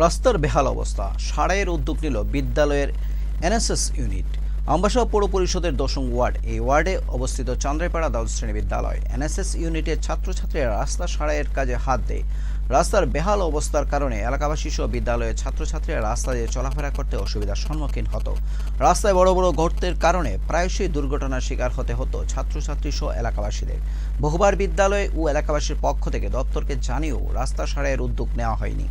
রাস্তার বেহাল অবস্থা। সারাইয়ের উদ্যোগ নিল বিদ্যালয়ের এনএসএস ইউনিট। আম্বাসা পৌর পরিষদের দশম ওয়ার্ড, এই ওয়ার্ডে অবস্থিত চান্দ্রাইপাড়া দ্বাদশ শ্রেণি বিদ্যালয়। এনএসএস ইউনিটের ছাত্রছাত্রীরা রাস্তা সারাইয়ের কাজে হাত দেয়। রাস্তার বেহাল অবস্থার কারণে এলাকাবাসী সহ বিদ্যালয়ের ছাত্রছাত্রীরা রাস্তা দিয়ে চলাফেরা করতে অসুবিধার সম্মুখীন হতো। রাস্তায় বড় বড় গর্তের কারণে প্রায়শই দুর্ঘটনার শিকার হতে হতো ছাত্রছাত্রী সহ এলাকাবাসীদের। বহুবার বিদ্যালয় ও এলাকাবাসীর পক্ষ থেকে দপ্তরকে জানিয়েও রাস্তা সারাইয়ের উদ্যোগ নেওয়া হয়নি।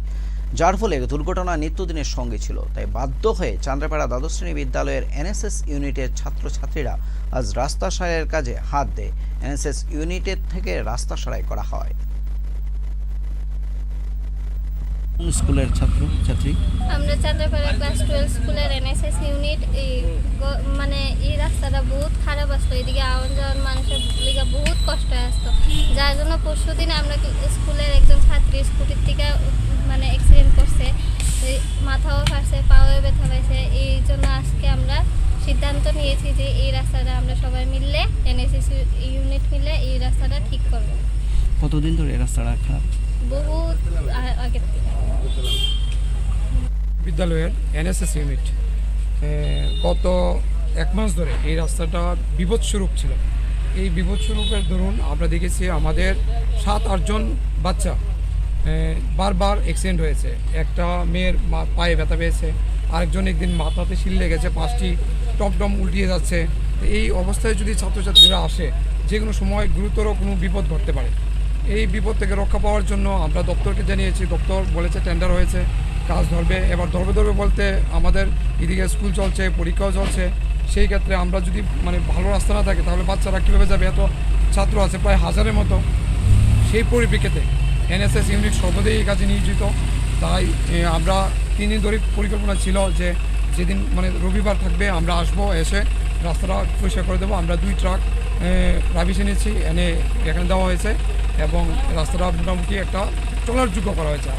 যার ফলে দুর্ঘটনা নিত্যদিনের সঙ্গে ছিল। তাই বাধ্য হয়ে চান্দ্রাপাড়া দ্বাদশ শ্রেণি বিদ্যালয়ের এনএসএস ইউনিটের ছাত্রছাত্রীরা আজ রাস্তা সারাইয়ের কাজে হাত দেয়। এনএসএস ইউনিটের থেকে রাস্তা সারাই করা হয়। স্কুলের ছাত্র ছাত্রী আমরা চাঁদ্রাপাড়া ক্লাস টুয়েলভ স্কুলের এনএসএস ইউনিট। এই মানে এই রাস্তাটা বহুত খারাপ আসতো। এদিকে আওয়ান যাওয়ার মানুষের লিগে বহুত কষ্ট আসতো। যার জন্য পরশু দিন আমরা কি- স্কুলের একজন ছাত্রী স্কুটির থেকে মাথাও ফাটছে পাও ব্যথা পাইছে। এই জন্য আজকে আমরা সিদ্ধান্ত নিয়েছি যে এই রাস্তাটা আমরা সবাই মিললে এনএসএস ইউনিট মিলে এই রাস্তাটা ঠিক করব। কতদিন ধরে এই রাস্তাটা খারাপ? বহুত আ- আগের থেকে। বিদ্যালয়ের এনএসএস ইউনিট গত এক মাস ধরে এই রাস্তাটা বিপদস্বরূপ ছিল। এই বিপদস্বরূপের ধরুন আমরা দেখেছি আমাদের সাত আটজন বাচ্চা বারবার অ্যাক্সিডেন্ট হয়েছে। একটা মেয়ের পায়ে ব্যথা পেয়েছে। আরেকজন একদিন মাথাতে শিল লেগেছে পাঁচটি টপ টম উল্টিয়ে যাচ্ছে। এই অবস্থায় যদি ছাত্রছাত্রীরা আসে, যে কোনো সময় গুরুতর কোনো বিপদ ঘটতে পারে। এই বিপদ থেকে রক্ষা পাওয়ার জন্য আমরা দপ্তরকে জানিয়েছি। দপ্তর বলেছে টেন্ডার হয়েছে, কাজ ধরবে। এবার ধরবে ধরবে বলতে আমাদের এদিকে স্কুল চলছে, পরীক্ষাও চলছে। সেই ক্ষেত্রে আমরা যদি মানে ভালো রাস্তা না থাকে, তাহলে বাচ্চারা কীভাবে যাবে? এত ছাত্র আছে, প্রায় হাজারের মতো। সেই পরিপ্রেক্ষিতে এনএসএস ইউনিট সর্বদাই এই কাজে নিয়োজিত। তাই আমরা তিন দিন ধরে পরিকল্পনা ছিল যে যেদিন মানে রবিবার থাকবে, আমরা আসব, এসে রাস্তাটা পরিষ্কার করে দেবো। আমরা দুই ট্রাক রাবিশ এনেছি, এনে এখানে দেওয়া হয়েছে এবং রাস্তাটা মোটামুটি একটা চলার যোগ্য করা হয়েছে।